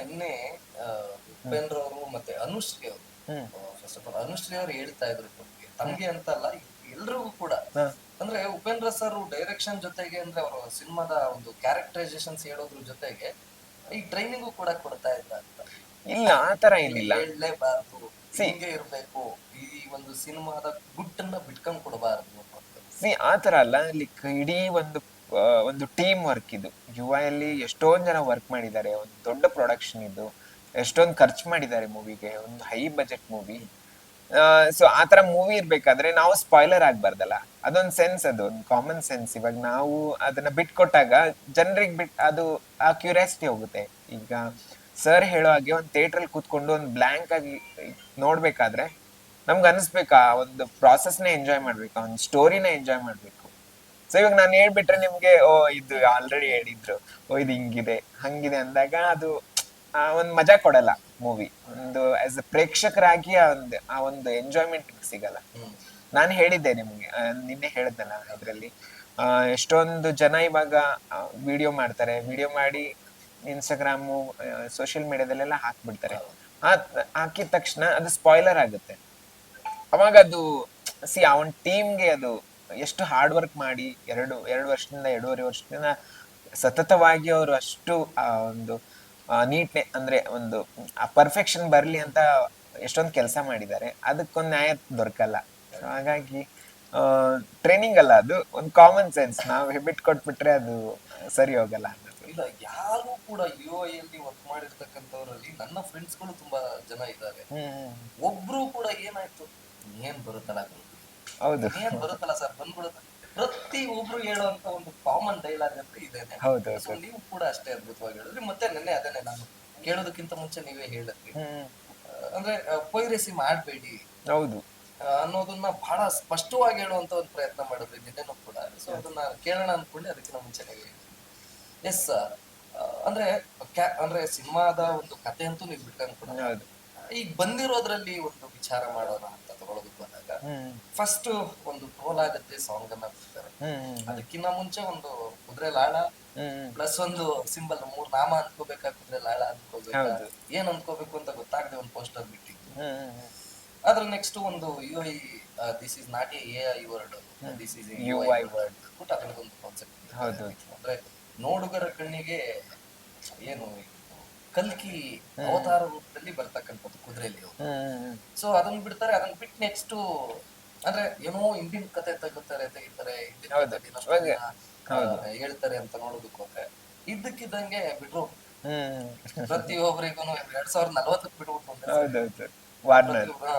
ನಿನ್ನೆ ಉಪೇಂದ್ರ ಅವರು ಮತ್ತೆ ಅನುಶ್ರೀ ಅವರು hmm. First of all Anushree ಅವರು ಹೇಳ್ತಾ ಇದ್ರು ತಮಗೆ ತಮ್ಗೆ ಅಂತ ಅಲ್ಲ ಎಲ್ರಿಗೂ ಕೂಡ. ಅಂದ್ರೆ ಉಪೇಂದ್ರ ಸರ್ ಡೈರೆಕ್ಷನ್ ಜೊತೆಗೆ ಅಂದ್ರೆ ಅವರ ಸಿನಿಮಾದ ಒಂದು ಕ್ಯಾರೆಕ್ಟರೈಸೇಷನ್ಸ್ ಹೇಳೋದ್ರ ಜೊತೆಗೆ ಈ ಟ್ರೈನಿಂಗ್ ಕೂಡ ಕೊಡ್ತಾ ಇದ್ದ ಅಂತ. ಇಲ್ಲ ತರ ಏನಿಲ್ಲ. ಹೇಳಲೇಬಾರ್ದು ಹಿಂಗೆ ಇರ್ಬೇಕು ಈ ಒಂದು ಸಿನಿಮಾದ ಗುಟ್ಟನ್ನ ಬಿಟ್ಕೊಂಡ್ ಕೊಡಬಾರ್ದು ಸಿ ತರ ಅಲ್ಲ ಅಲ್ಲಿ ಇಡೀ ಒಂದು ಆ, ಒಂದು ಟೀಮ್ ವರ್ಕ್ ಇದು. ಯು ಅಲ್ಲಿ ಎಷ್ಟೊಂದು ಜನ ವರ್ಕ್ ಮಾಡಿದ್ದಾರೆ, ಒಂದು ದೊಡ್ಡ ಪ್ರೊಡಕ್ಷನ್ ಇದು. ಎಷ್ಟೊಂದು ಖರ್ಚು ಮಾಡಿದ್ದಾರೆ ಮೂವಿಗೆ ಒಂದು ಹೈ ಬಜೆಟ್ ಮೂವಿ ಸೊ ಆ ಥರ ಮೂವಿ ಇರ್ಬೇಕಾದ್ರೆ ನಾವು ಸ್ಪಾಯ್ಲರ್ ಆಗ್ಬಾರ್ದಲ್ಲ. ಅದೊಂದು ಸೆನ್ಸ್ ಅದು, ಒಂದು ಕಾಮನ್ ಸೆನ್ಸ್ ಇವಾಗ ನಾವು ಅದನ್ನ ಬಿಟ್ಕೊಟ್ಟಾಗ ಜನರಿಗೆ ಬಿಟ್, ಅದು, ಆ ಕ್ಯೂರಿಯಾಸಿಟಿ ಹೋಗುತ್ತೆ. ಈಗ ಸರ್ ಹೇಳೋ ಹಾಗೆ ಒಂದು ಥಿಯೇಟ್ರಲ್ಲಿ ಕೂತ್ಕೊಂಡು ಒಂದು ಬ್ಲ್ಯಾಂಕ್ ಆಗಿ ನೋಡ್ಬೇಕಾದ್ರೆ ನಮ್ಗೆ ಅನಿಸ್ಬೇಕಾ ಒಂದು ಪ್ರಾಸೆಸ್ನ ಎಂಜಾಯ್ ಮಾಡ್ಬೇಕಾ, ಒಂದು ಸ್ಟೋರಿನ ಎಂಜಾಯ್ ಮಾಡ್ಬೇಕು. ಸೊ ಇವಾಗ ನಾನು ಹೇಳ್ಬಿಟ್ರೆ ನಿಮ್ಗೆ ಓ ಇದು ಆಲ್ರೆಡಿ ಹೇಳಿದ್ರು. ಓ ಇದು ಹಿಂಗಿದೆ ಹಂಗಿದೆ ಅಂದಾಗ ಅದು ಆ ಒಂದು ಮಜಾ ಕೊಡಲ್ಲ ಮೂವಿ ಒಂದು ಆಸ್ ಅ ಪ್ರೇಕ್ಷಕರಾಗಿ ಆ ಒಂದು ಆ ಒಂದು ಎಂಜಾಯ್ಮೆಂಟ್ ಸಿಗಲ್ಲ. ನಾನು ಹೇಳಿದ್ದೆ ನಿಮ್ಗೆ ನಿನ್ನೆ ಹೇಳಿದ್ನಲ್ಲ ಅದರಲ್ಲಿ. ಎಷ್ಟೊಂದು ಜನ ಇವಾಗ ವಿಡಿಯೋ ಮಾಡ್ತಾರೆ. ವಿಡಿಯೋ ಮಾಡಿ ಇನ್ಸ್ಟಾಗ್ರಾಮು ಸೋಷಿಯಲ್ ಮೀಡಿಯಾದಲ್ಲೆಲ್ಲ ಹಾಕ್ಬಿಡ್ತಾರೆ. ಹಾಕಿದ ತಕ್ಷಣ ಅದು ಸ್ಪಾಯ್ಲರ್ ಆಗುತ್ತೆ. ಅವಾಗ ಅದು ಸಿ ಒಂದು ಟೀಮ್ಗೆ ಅದು ಎಷ್ಟು ಹಾರ್ಡ್ ವರ್ಕ್ ಮಾಡಿ ಎರಡು ಎರಡು ವರ್ಷದಿಂದ ಎರಡೂವರೆ ವರ್ಷದಿಂದ ಸತತವಾಗಿ ಅವರು ಅಷ್ಟು ಆ ಒಂದು ನೀಟ್ನೆ ಅಂದ್ರೆ ಒಂದು ಪರ್ಫೆಕ್ಷನ್ ಬರಲಿ ಅಂತ ಎಷ್ಟೊಂದು ಕೆಲಸ ಮಾಡಿದ್ದಾರೆ. ಅದಕ್ಕೊಂದು ನ್ಯಾಯ ದೊರಕಲ್ಲ. ಹಾಗಾಗಿ ಟ್ರೈನಿಂಗ್ ಅಲ್ಲ ಅದು ಒಂದು ಕಾಮನ್ ಸೆನ್ಸ್ ನಾವು ಹೆಬಿಟ್ ಕೊಟ್ಬಿಟ್ರೆ ಅದು ಸರಿ ಹೋಗಲ್ಲ ಇಲ್ಲ ಯಾರು ಕೂಡ ಯು ಐ ಅಲ್ಲಿ ವರ್ಕ್ ಮಾಡಿರ್ತಕ್ಕಂಥವ್ರಲ್ಲಿ ನನ್ನ ಫ್ರೆಂಡ್ಸ್ಗಳು ತುಂಬಾ ಜನ ಇದ್ದಾರೆ. ಒಬ್ರು ಕೂಡ ಏನಾಯ್ತು? ಏನ್ ಬರುತ್ತಲ್ಲ? ಹೌದು. ಏನ್ ಬರುತ್ತಲ್ಲ ಸರ್ ಬಂದ್ಬಿಡುತ್ತೆ ಪ್ರತಿ ಒಬ್ರು ಹೇಳುವಂತ ಒಂದು ಕಾಮನ್ ಡೈಲಾಗ್ ಅಂತ ಇದೇನೆ ಹೌದು ಸೊ ನೀವು ಕೂಡ ಅಷ್ಟೇ ಅದ್ಭುತವಾಗಿ ಹೇಳಿದ್ರಿ ಮತ್ತೆ ನೆನ್ನೆ ಅದನ್ನೇ ನಾನು ಕೇಳೋದಕ್ಕಿಂತ ಮುಂಚೆ ನೀವೇ ಹೇಳಿದ್ರಿ. ಅಂದ್ರೆ ಪೈರಸಿ ಮಾಡಬೇಡಿ. ಹೌದು. ಅನ್ನೋದನ್ನ ಬಹಳ ಸ್ಪಷ್ಟವಾಗಿ ಹೇಳುವಂತ ಒಂದು ಪ್ರಯತ್ನ ಮಾಡಿದ್ರಿ ನಿನ್ನೆನೂ ಕೂಡ. ಸೊ ಅದನ್ನ ಕೇಳೋಣ ಅನ್ಕೊಂಡೆ ಅದಕ್ಕಿಂತ ಮುಂಚೆ ನೀವೇ ಎಸ್ ಅಂದ್ರೆ ಅಂದ್ರೆ ಸಿನಿಮಾದ ಒಂದು ಕತೆ ಅಂತೂ ನೀವು ಬಿಟ್ಟು ಕೂಡ ಈಗ ಬಂದಿರೋದ್ರಲ್ಲಿ ಒಂದು ವಿಚಾರ ಮಾಡೋಣ ಅಂತ ತಗೊಳ್ಳೋದು ಬಂದಾಗ ಫಸ್ಟ್ ಒಂದು ಟೋಲ್ ಆಗತ್ತೆ ಸಾಂಗ್ ಅನ್ನ ಬಿಡ್ತಾರೆ ಅದಕ್ಕಿಂತ ಮುಂಚೆ ಒಂದು ಕುದುರೆ ಲಾಳ ಪ್ಲಸ್ ಒಂದು ಸಿಂಬಲ್ ಮೂರ್ ನಾಮ ಅನ್ಕೋಬೇಕಾ ಕುದುರೆ ಲಾಳ ಅನ್ಕೋಬೇಕಾ. ಏನ್ ಅನ್ಕೋಬೇಕು ಅಂತ ಗೊತ್ತಾಗದೆ ಒಂದು ಪೋಸ್ಟರ್ ಬಿಟ್ಟಿದ್ದು ಅದ್ರ ನೆಕ್ಸ್ಟ್ ಒಂದು U I this is not a I word this is U I word ಅದ್ರದ್ದು ಒಂದು ಕಾನ್ಸೆಪ್ಟ್. ಅಂದ್ರೆ ನೋಡುಗರ ಕಣ್ಣಿಗೆ ಏನು ಕಲ್ಕಿ ಅವತಾರ ರೂಪದಲ್ಲಿ ಬರ್ತಕ್ಕಂಥದ್ದು ಕುದುರೆಯಲ್ಲಿ ಸೊ ಅದನ್ನ ಬಿಡ್ತಾರೆ ಅದನ್ನ ಬಿಟ್ಟು ನೆಕ್ಸ್ಟ್ ಅಂದ್ರೆ ಏನೋ ಹಿಂದಿನ ಕತೆ ತೆಗಿತಾರೆ ತೆಗಿತಾರೆ ಹೇಳ್ತಾರೆ ಅಂತ ನೋಡೋದಕ್ಕೆ ಹೋದ್ರೆ ಇದ್ದಕ್ಕಿದ್ದಂಗೆ ಬಿಟ್ರು. ಪ್ರತಿ ಪ್ರತಿಯೊಬ್ಬರಿಗೂ ಎರಡ್ ಸಾವಿರದ ನಲವತ್ತಕ್ಕೆ ಬಿಟ್ಬಿಟ್ಟು ಹಾ,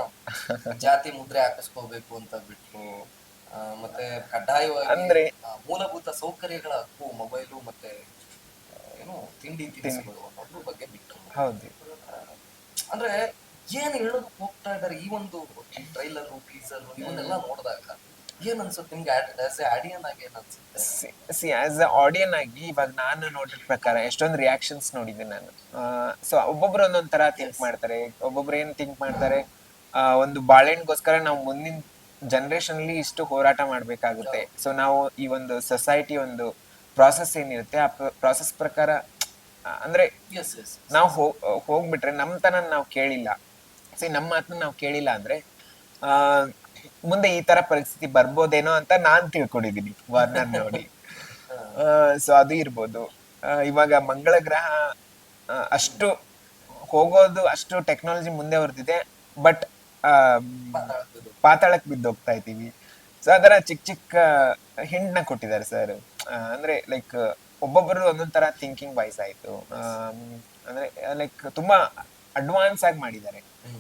ಜಾತಿ ಮುದ್ರೆ ಹಾಕಿಸ್ಕೋಬೇಕು ಅಂತ ಬಿಟ್ರು. ಮತ್ತೆ ಕಡ್ಡಾಯವಾಗಿ ಮೂಲಭೂತ ಸೌಕರ್ಯಗಳ ಹಕ್ಕು ಮೊಬೈಲು ಮತ್ತೆ ಏನು ತಿಂಡಿ ತಿನಿಸುಗಳು ಅನ್ನೋದ್ರ ಬಗ್ಗೆ ಬಿಟ್ಟು. ಹೌದು. ಅಂದ್ರೆ ಏನ್ ಹೇಳೋದು ಹೋಗ್ತಾ ಇದ್ದಾರೆ ಈ ಒಂದು ಟ್ರೈಲರ್ ಟೀಸರ್ ಇವನ್ನೆಲ್ಲ ನೋಡಿದಾಗ ಏನ್ ಅನ್ಸುತ್ತೆ? ನಿಮ್ಗೆ ಆಸ್ ಎ ಆಡಿಯನ್ ಆಗಿ ಏನ್ ಅನ್ಸುತ್ತೆ? ಸಿ ಆಸ್ ಎ ಆಡಿಯನ್ ಆಗಿ ಇವಾಗ ನಾನು ನೋಡಿದ ಪ್ರಕಾರ ಎಷ್ಟೊಂದು ರಿಯಾಕ್ಷನ್ಸ್ ನೋಡಿದ್ದೆ ನಾನು. ಸೊ ಒಬ್ಬೊಬ್ರು ಒಂದೊಂದ್ ತರ ಥಿಂಕ್ ಮಾಡ್ತಾರೆ. ಒಬ್ಬೊಬ್ರು ಏನ್ ಥಿಂಕ್ ಮಾಡ್ತಾರೆ? ಒಂದು ಬಾಳೆಹಣ್ಣಿಗೋಸ್ಕರ ನಾವು ಮುಂದಿನ ಜನರೇಷನ್ ಇಷ್ಟು ಹೋರಾಟ ಮಾಡ್ಬೇಕಾಗುತ್ತೆ. ಸೊ ನಾವು ಈ ಒಂದು ಸೊಸೈಟಿ ಒಂದು ಪ್ರಾಸೆಸ್ ಏನಿರುತ್ತೆ ಆ ಪ್ರಾಸೆಸ್ ಪ್ರಕಾರ ಅಂದ್ರೆ ನಾವು ಹೋಗ್ಬಿಟ್ರೆ ನಮ್ಮ ತನ ನಾವು ಕೇಳಿಲ್ಲ. ಸಿ ನಮ್ಮ ಮಾತನ್ನ ನಾವು ಕೇಳಿಲ್ಲ ಅಂದ್ರೆ ಮುಂದೆ ಈ ತರ ಪರಿಸ್ಥಿತಿ ಬರ್ಬೋದೇನೋ ಅಂತ ನಾನ್ ತಿಳ್ಕೊಂಡಿದ್ದೀನಿ ವಾರ್ನರ್ ನೋಡಿ. ಸೊ ಅದು ಇರ್ಬೋದು. ಇವಾಗ ಮಂಗಳ ಗ್ರಹ ಅಷ್ಟು ಹೋಗೋದು ಅಷ್ಟು ಟೆಕ್ನಾಲಜಿ ಮುಂದೆ ಬರ್ತಿದೆ ಬಟ್ ಪಾತಾಳಕ್ಕೆ ಬಿದ್ದೋಗ್ತಾ ಇದ್ದೀವಿ. ಸೊ ಅದರ ಚಿಕ್ಕ ಚಿಕ್ಕ ಹಿಂಡ್ನ ಕೊಟ್ಟಿದ್ದಾರೆ ಸರ್ ಅಂದ್ರೆ ಲೈಕ್ ಒಬ್ಬೊಬ್ಬರು ಒಂದೊಂದ್ ತರ ಥಿಂಕಿಂಗ್ ವೈಸ್ ಆಯ್ತು. ಅಂದ್ರೆ ಲೈಕ್ ತುಂಬಾ ಅಡ್ವಾನ್ಸ್ ಆಗಿ ಮಾಡಿದ್ದಾರೆ.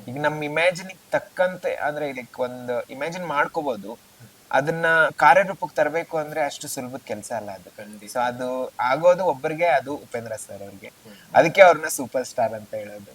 ಈಗ ನಮ್ಮ ಇಮ್ಯಾಜಿನ್ ತಕ್ಕಂತೆ ಅಂದ್ರೆ ಲೈಕ್ ಒಂದು ಇಮ್ಯಾಜಿನ್ ಮಾಡ್ಕೋಬಹುದು ಅದನ್ನ ಕಾರ್ಯರೂಪಕ್ಕೆ ತರಬೇಕು ಅಂದ್ರೆ ಅಷ್ಟು ಸುಲಭದ ಕೆಲಸ ಅಲ್ಲ ಅದು. ಖಂಡಿತ. ಸೊ ಅದು ಆಗೋದು ಒಬ್ಬರಿಗೆ ಅದು ಉಪೇಂದ್ರ ಸರ್ ಅವ್ರಿಗೆ. ಅದಕ್ಕೆ ಅವ್ರನ್ನ ಸೂಪರ್ ಸ್ಟಾರ್ ಅಂತ ಹೇಳೋದು.